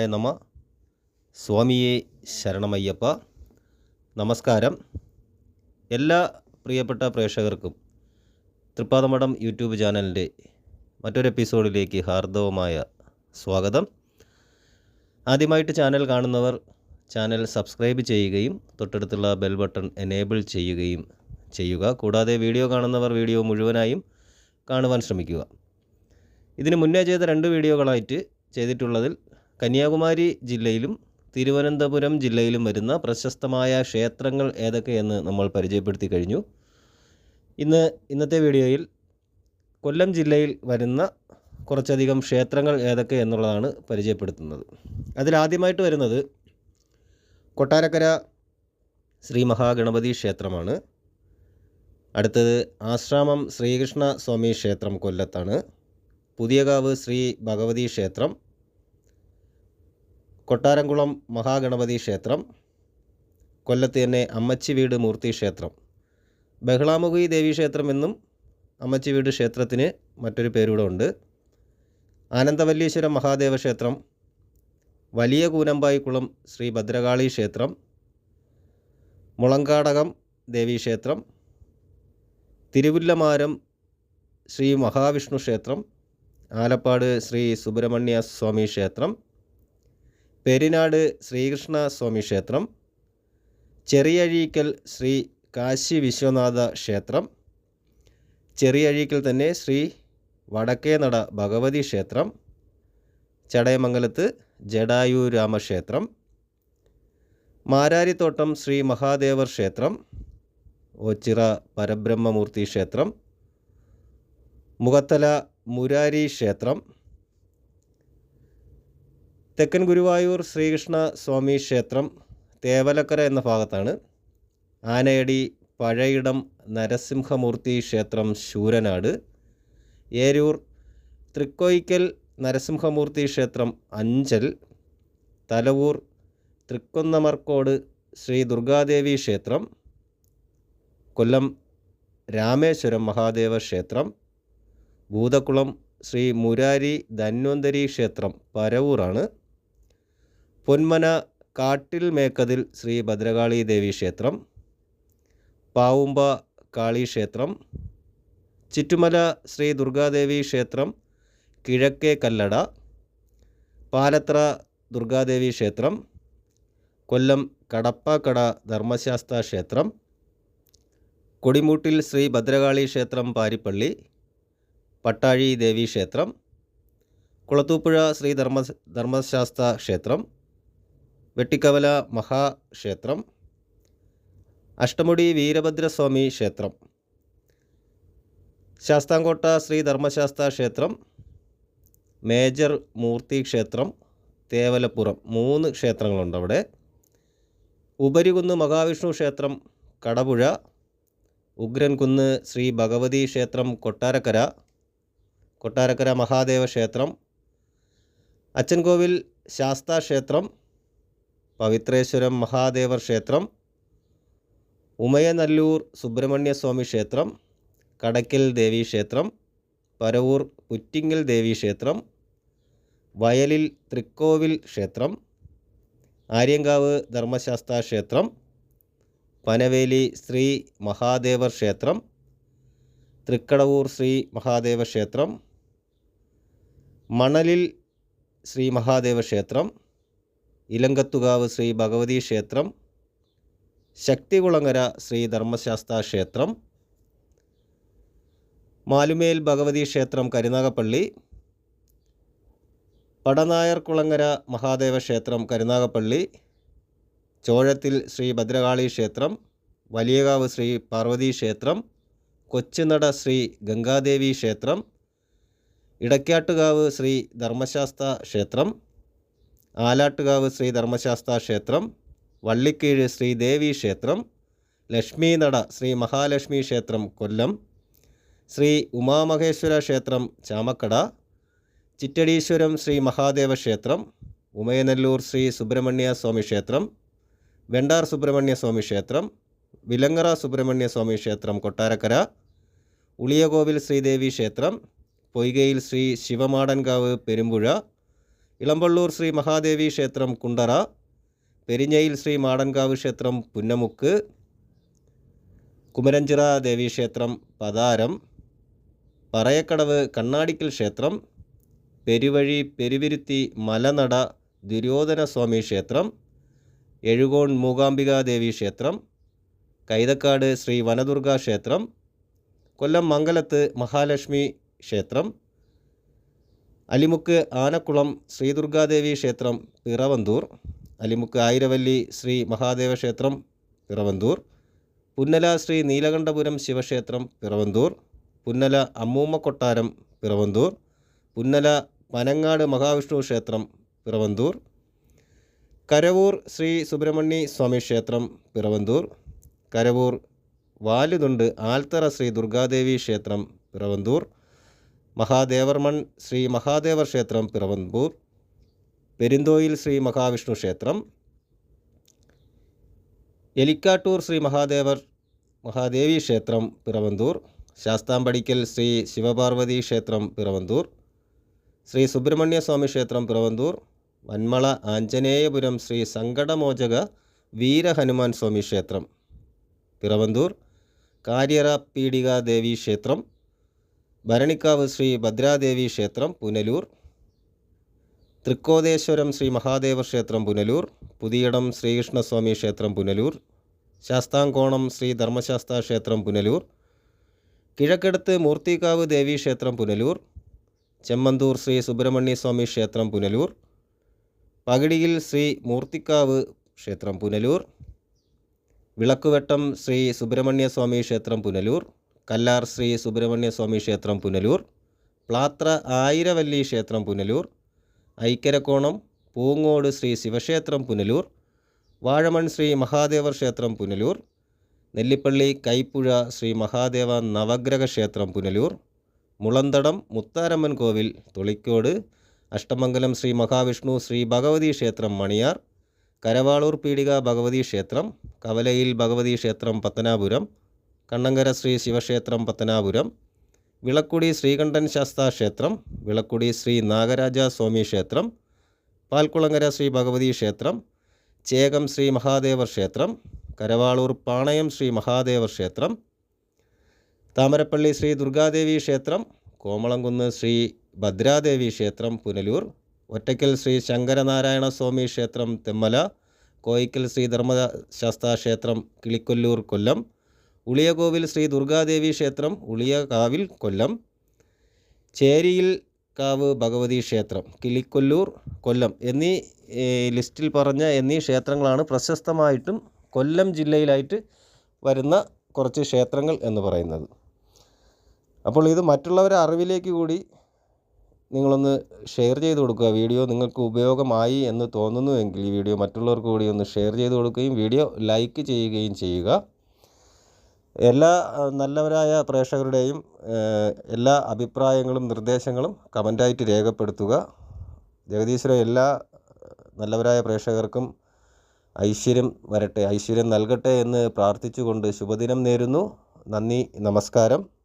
നാരായണായ നമ. സ്വാമിയെ ശരണമയ്യപ്പ. നമസ്കാരം. എല്ലാ പ്രിയപ്പെട്ട പ്രേക്ഷകർക്കും തൃപ്പാദമഠം യൂട്യൂബ് ചാനലിന്റെ മറ്റൊരു എപ്പിസോഡിലേക്ക് ഹാർദവമായ സ്വാഗതം. ആദ്യമായിട്ട് ചാനൽ കാണുന്നവർ ചാനൽ സബ്സ്ക്രൈബ് ചെയ്യുകയും തൊട്ടടുത്തുള്ള ബെൽ ബട്ടൺ എനേബിൾ ചെയ്യുകയും ചെയ്യുക. കൂടാതെ വീഡിയോ കാണുന്നവർ വീഡിയോ മുഴുവനായും കാണുവാൻ ശ്രമിക്കുക. ഇതിന് മുന്നേ ചെയ്ത രണ്ട് വീഡിയോകളായിട്ട് ചെയ്തിട്ടുള്ളതിൽ കന്യാകുമാരി ജില്ലയിലും തിരുവനന്തപുരം ജില്ലയിലും വരുന്ന പ്രശസ്തമായ ക്ഷേത്രങ്ങൾ ഏതൊക്കെയെന്ന് നമ്മൾ പരിചയപ്പെടുത്തി കഴിഞ്ഞു. ഇന്ന് ഇന്നത്തെ വീഡിയോയിൽ കൊല്ലം ജില്ലയിൽ വരുന്ന കുറച്ചധികം ക്ഷേത്രങ്ങൾ ഏതൊക്കെ എന്നുള്ളതാണ് പരിചയപ്പെടുത്തുന്നത്. അതിലാദ്യമായിട്ട് വരുന്നത് കൊട്ടാരക്കര ശ്രീ മഹാഗണപതി ക്ഷേത്രമാണ്. അടുത്തത് ആശ്രാമം ശ്രീകൃഷ്ണ സ്വാമി ക്ഷേത്രം കൊല്ലത്താണ്. പുതിയകാവ് ശ്രീ ഭഗവതി ക്ഷേത്രം. കൊട്ടാരംകുളം മഹാഗണപതി ക്ഷേത്രം കൊല്ലത്ത് തന്നെ അമ്മച്ചി വീട് മൂർത്തി ക്ഷേത്രം. ബഹളാമുഖി ദേവി ക്ഷേത്രം എന്നും അമ്മച്ചി വീട് ക്ഷേത്രത്തിന് മറ്റൊരു പേരൂടെ ഉണ്ട്. ആനന്ദവല്ലീശ്വരം മഹാദേവ ക്ഷേത്രം വലിയ കൂനമ്പായിക്കുളം ശ്രീ ഭദ്രകാളി ക്ഷേത്രം മുളങ്കാടകം ദേവി ക്ഷേത്രം തിരുവുല്ലമാരം ശ്രീ മഹാവിഷ്ണു ക്ഷേത്രം ആലപ്പാട് ശ്രീ സുബ്രഹ്മണ്യ സ്വാമി ക്ഷേത്രം പെരിനാട് ശ്രീകൃഷ്ണ സ്വാമി ക്ഷേത്രം ചെറിയഴീക്കൽ ശ്രീ കാശി വിശ്വനാഥ ക്ഷേത്രം ചെറിയഴീക്കൽ തന്നെ ശ്രീ വടക്കേനട ഭഗവതി ക്ഷേത്രം ചടയമംഗലത്ത് ജഡായു രാമക്ഷേത്രം മാരാരിത്തോട്ടം ശ്രീ മഹാദേവർ ക്ഷേത്രം ഓച്ചിറ പരബ്രഹ്മമൂർത്തി ക്ഷേത്രം മുഖത്തല മുരാരി ക്ഷേത്രം തെക്കൻ ഗുരുവായൂർ ശ്രീകൃഷ്ണ സ്വാമി ക്ഷേത്രം തേവലക്കര എന്ന ഭാഗത്താണ്. ആനയടി പഴയിടം നരസിംഹമൂർത്തി ക്ഷേത്രം ശൂരനാട്. ഏരൂർ തൃക്കോയിക്കൽ നരസിംഹമൂർത്തി ക്ഷേത്രം അഞ്ചൽ. തലവൂർ തൃക്കുന്നമർക്കോട് ശ്രീ ദുർഗാദേവി ക്ഷേത്രം. കൊല്ലം രാമേശ്വരം മഹാദേവ ക്ഷേത്രം. ഭൂതക്കുളം ശ്രീ മുരാരി ധന്വന്തരി ക്ഷേത്രം പരവൂറാണ്. പൊന്മന കാട്ടിൽ മേക്കതിൽ ശ്രീ ഭദ്രകാളി ദേവി ക്ഷേത്രം പാവുമ്പ കാളി ക്ഷേത്രം ചുറ്റുമല ശ്രീ ദുർഗാദേവി ക്ഷേത്രം കിഴക്കേ കല്ലട പാലത്ര ദുർഗാദേവി ക്ഷേത്രം കൊല്ലം കടപ്പാക്കട ധർമ്മശാസ്ത്ര ക്ഷേത്രം കൊടിമൂട്ടിൽ ശ്രീ ഭദ്രകാളി ക്ഷേത്രം പാരിപ്പള്ളി പട്ടാഴി ദേവി ക്ഷേത്രം കുളത്തൂപ്പുഴ ശ്രീ ധർമ്മ ധർമ്മശാസ്ത്ര ക്ഷേത്രം വെട്ടിക്കവല മഹാക്ഷേത്രം. അഷ്ടമുടി വീരഭദ്രസ്വാമി ക്ഷേത്രം. ശാസ്താംകോട്ട ശ്രീ ധർമ്മശാസ്ത്ര ക്ഷേത്രം. മേജർ മൂർത്തി ക്ഷേത്രം. തേവലപ്പുറം. മൂന്ന് ക്ഷേത്രങ്ങളുണ്ട് അവിടെ. ഉപരികുന്ന് മഹാവിഷ്ണു ക്ഷേത്രം കടപുഴ. ഉഗ്രൻകുന്ന് ശ്രീ ഭഗവതി ക്ഷേത്രം കൊട്ടാരക്കര. കൊട്ടാരക്കര മഹാദേവ ക്ഷേത്രം. അച്ചൻകോവിൽ ശാസ്താ ക്ഷേത്രം. പവിത്രേശ്വരം മഹാദേവർ ക്ഷേത്രം ഉമയനല്ലൂർ സുബ്രഹ്മണ്യസ്വാമി ക്ഷേത്രം കടക്കൽ ദേവി ക്ഷേത്രം പരവൂർ പുറ്റിങ്ങൽ ദേവി ക്ഷേത്രം വയലിൽ തൃക്കോവിൽ ക്ഷേത്രം ആര്യങ്കാവ് ധർമ്മശാസ്ത്ര ക്ഷേത്രം പനവേലി ശ്രീ മഹാദേവർ ക്ഷേത്രം തൃക്കടവൂർ ശ്രീ മഹാദേവ ക്ഷേത്രം മണലിൽ ശ്രീ മഹാദേവ ക്ഷേത്രം ഇലങ്കത്തുകാവ് ശ്രീ ഭഗവതി ക്ഷേത്രം ശക്തികുളങ്ങര ശ്രീ ധർമ്മശാസ്ത്ര ക്ഷേത്രം മാലുമേൽ ഭഗവതി ക്ഷേത്രം കരുനാഗപ്പള്ളി പടനായർ കുളങ്ങര മഹാദേവ ക്ഷേത്രം കരുനാഗപ്പള്ളി ചോഴത്തിൽ ശ്രീ ഭദ്രകാളി ക്ഷേത്രം വലിയകാവ് ശ്രീ പാർവതി ക്ഷേത്രം കൊച്ചുനട ശ്രീ ഗംഗാദേവി ക്ഷേത്രം ഇടക്കാട്ടുകാവ് ശ്രീ ധർമ്മശാസ്ത്ര ക്ഷേത്രം ആലാട്ടുകാവ് ശ്രീ ധർമ്മശാസ്ത്ര ക്ഷേത്രം വള്ളിക്കീഴ് ശ്രീദേവി ക്ഷേത്രം ലക്ഷ്മീനട ശ്രീ മഹാലക്ഷ്മി ക്ഷേത്രം കൊല്ലം ശ്രീ ഉമാമഹേശ്വര ക്ഷേത്രം ചാമക്കട ചിറ്റടീശ്വരം ശ്രീ മഹാദേവ ക്ഷേത്രം ഉമയനല്ലൂർ ശ്രീ സുബ്രഹ്മണ്യ സ്വാമി ക്ഷേത്രം വെണ്ടാർ സുബ്രഹ്മണ്യ സ്വാമി ക്ഷേത്രം വിലങ്ങറ സുബ്രഹ്മണ്യ സ്വാമി ക്ഷേത്രം കൊട്ടാരക്കര ഉളിയകോവിൽ ശ്രീദേവി ക്ഷേത്രം പൊയ്കയിൽ ശ്രീ ശിവമാടൻകാവ് പെരുമ്പുഴ ഇളമ്പള്ളൂർ ശ്രീ മഹാദേവി ക്ഷേത്രം കുണ്ടറ പെരിഞ്ഞയിൽ ശ്രീ മാടൻകാവ് ക്ഷേത്രം പുന്നമുക്ക് കുമരഞ്ചിറ ദേവീക്ഷേത്രം പതാരം പറയക്കടവ് കണ്ണാടിക്കൽ ക്ഷേത്രം പെരുവഴി പെരുവിരുത്തി മലനട ദുര്യോധന സ്വാമി ക്ഷേത്രം എഴുകോൺ മൂകാംബിക ദേവി ക്ഷേത്രം കൈതക്കാട് ശ്രീ വനദുർഗ ക്ഷേത്രം കൊല്ലം മംഗലത്ത് മഹാലക്ഷ്മി ക്ഷേത്രം അലിമുക്ക് ആനക്കുളം ശ്രീ ദുർഗാദേവി ക്ഷേത്രം പിറവന്തൂർ അലിമുക്ക് ആയിരവല്ലി ശ്രീ മഹാദേവ ക്ഷേത്രം പിറവന്തൂർ പുന്നല ശ്രീ നീലകണ്ഠപുരം ശിവക്ഷേത്രം പിറവന്തൂർ പുന്നല അമ്മൂമ്മ കൊട്ടാരം പിറവന്തൂർ പുന്നല പനങ്ങാട് മഹാവിഷ്ണു ക്ഷേത്രം പിറവന്തൂർ കരവൂർ ശ്രീ സുബ്രഹ്മണ്യ സ്വാമി ക്ഷേത്രം പിറവന്തൂർ കരവൂർ വാലുതുണ്ട് ആൽത്തറ ശ്രീ ദുർഗാദേവി ക്ഷേത്രം പിറവന്തൂർ മഹാദേവർമൺ ശ്രീ മഹാദേവർ ക്ഷേത്രം പിറവന്തൂർ പെരിന്തോയിൽ ശ്രീ മഹാവിഷ്ണു ക്ഷേത്രം എലിക്കാട്ടൂർ ശ്രീ മഹാദേവർ മഹാദേവി ക്ഷേത്രം പിറവന്തൂർ ശാസ്താംപടിക്കൽ ശ്രീ ശിവപാർവതി ക്ഷേത്രം പിറവന്തൂർ ശ്രീ സുബ്രഹ്മണ്യസ്വാമി ക്ഷേത്രം പിറവന്തൂർ വന്മള ആഞ്ജനേയപുരം ശ്രീ സങ്കടമോചക വീരഹനുമാൻ സ്വാമി ക്ഷേത്രം പിറവന്തൂർ കാര്യറ പീഡിക ദേവി ക്ഷേത്രം ഭരണിക്കാവ് ശ്രീ ഭദ്രാദേവി ക്ഷേത്രം പുനലൂർ. തൃക്കോതേശ്വരം ശ്രീ മഹാദേവ ക്ഷേത്രം പുനലൂർ. പുതിയിടം ശ്രീകൃഷ്ണസ്വാമി ക്ഷേത്രം പുനലൂർ. ശാസ്താംകോണം ശ്രീ ധർമ്മശാസ്ത്ര ക്ഷേത്രം പുനലൂർ. കിഴക്കടുത്ത് മൂർത്തിക്കാവ് ദേവി ക്ഷേത്രം പുനലൂർ. ചെമ്മന്തൂർ ശ്രീ സുബ്രഹ്മണ്യ സ്വാമി ക്ഷേത്രം പുനലൂർ. പകിടിയിൽ ശ്രീ മൂർത്തിക്കാവ് ക്ഷേത്രം പുനലൂർ. വിളക്കുവെട്ടം ശ്രീ സുബ്രഹ്മണ്യ സ്വാമി ക്ഷേത്രം പുനലൂർ. കല്ലാർ ശ്രീ സുബ്രഹ്മണ്യ സ്വാമി ക്ഷേത്രം പുനലൂർ പ്ലാത്ര ആയിരവല്ലി ക്ഷേത്രം പുനലൂർ ഐക്കരക്കോണം പൂങ്ങോട് ശ്രീ ശിവക്ഷേത്രം പുനലൂർ വാഴമൺ ശ്രീ മഹാദേവർ ക്ഷേത്രം പുനലൂർ നെല്ലിപ്പള്ളി കൈപ്പുഴ ശ്രീ മഹാദേവ നവഗ്രഹ ക്ഷേത്രം പുനലൂർ മുളന്തടം മുത്താരമ്മൻ കോവിൽ തൊളിക്കോട് അഷ്ടമംഗലം ശ്രീ മഹാവിഷ്ണു ശ്രീ ഭഗവതി ക്ഷേത്രം മണിയാർ കരവാളൂർ പീടിക ഭഗവതി ക്ഷേത്രം കവലയിൽ ഭഗവതി ക്ഷേത്രം പത്തനാപുരം കണ്ണങ്കര ശ്രീ ശിവക്ഷേത്രം പത്തനാപുരം. വിളക്കുടി ശ്രീകണ്ഠൻ ശാസ്താ ക്ഷേത്രം. വിളക്കുടി ശ്രീ നാഗരാജ സ്വാമി ക്ഷേത്രം. പാൽക്കുളങ്ങര ശ്രീ ഭഗവതി ക്ഷേത്രം. ചേകം ശ്രീ മഹാദേവ ക്ഷേത്രം. കരവാളൂർ പാണയം ശ്രീ മഹാദേവ ക്ഷേത്രം. താമരപ്പള്ളി ശ്രീ ദുർഗാദേവി ക്ഷേത്രം. കോമളംകുന്ന് ശ്രീ ഭദ്രാദേവി ക്ഷേത്രം പുനലൂർ. ഒറ്റയ്ക്കൽ ശ്രീ ശങ്കരനാരായണ സ്വാമി ക്ഷേത്രം തെമ്മല. കോയിക്കൽ ശ്രീ ധർമ്മശാസ്താ ക്ഷേത്രം കിളിക്കൊല്ലൂർ കൊല്ലം. ഉളിയകോവിൽ ശ്രീ ദുർഗാദേവി ക്ഷേത്രം ഉളിയകാവിൽ കൊല്ലം ചേരിയിൽ കാവ് ഭഗവതി ക്ഷേത്രം കിളിക്കൊല്ലൂർ കൊല്ലം എന്നീ ലിസ്റ്റിൽ പറഞ്ഞ എന്നീ ക്ഷേത്രങ്ങളാണ് പ്രശസ്തമായിട്ടും കൊല്ലം ജില്ലയിലായിട്ട് വരുന്ന കുറച്ച് ക്ഷേത്രങ്ങൾ എന്ന് പറയുന്നത്. അപ്പോൾ ഇത് മറ്റുള്ളവരെ അറിവിലേക്ക് കൂടി നിങ്ങളൊന്ന് ഷെയർ ചെയ്ത് കൊടുക്കുക. വീഡിയോ നിങ്ങൾക്ക് ഉപയോഗമായി എന്ന് തോന്നുന്നുവെങ്കിൽ ഈ വീഡിയോ മറ്റുള്ളവർക്ക് കൂടി ഒന്ന് ഷെയർ ചെയ്ത് കൊടുക്കുകയും വീഡിയോ ലൈക്ക് ചെയ്യുകയും ചെയ്യുക. എല്ലാ നല്ലവരായ പ്രേക്ഷകരുടെയും എല്ലാ അഭിപ്രായങ്ങളും നിർദ്ദേശങ്ങളും കമന്റായിട്ട് രേഖപ്പെടുത്തുക. ജഗദീശ്വര എല്ലാ നല്ലവരായ പ്രേക്ഷകർക്കും ഐശ്വര്യം വരട്ടെ. ഐശ്വര്യം നൽകട്ടെ എന്ന് പ്രാർത്ഥിച്ചുകൊണ്ട് ശുഭദിനം നേരുന്നു. നന്ദി നമസ്കാരം.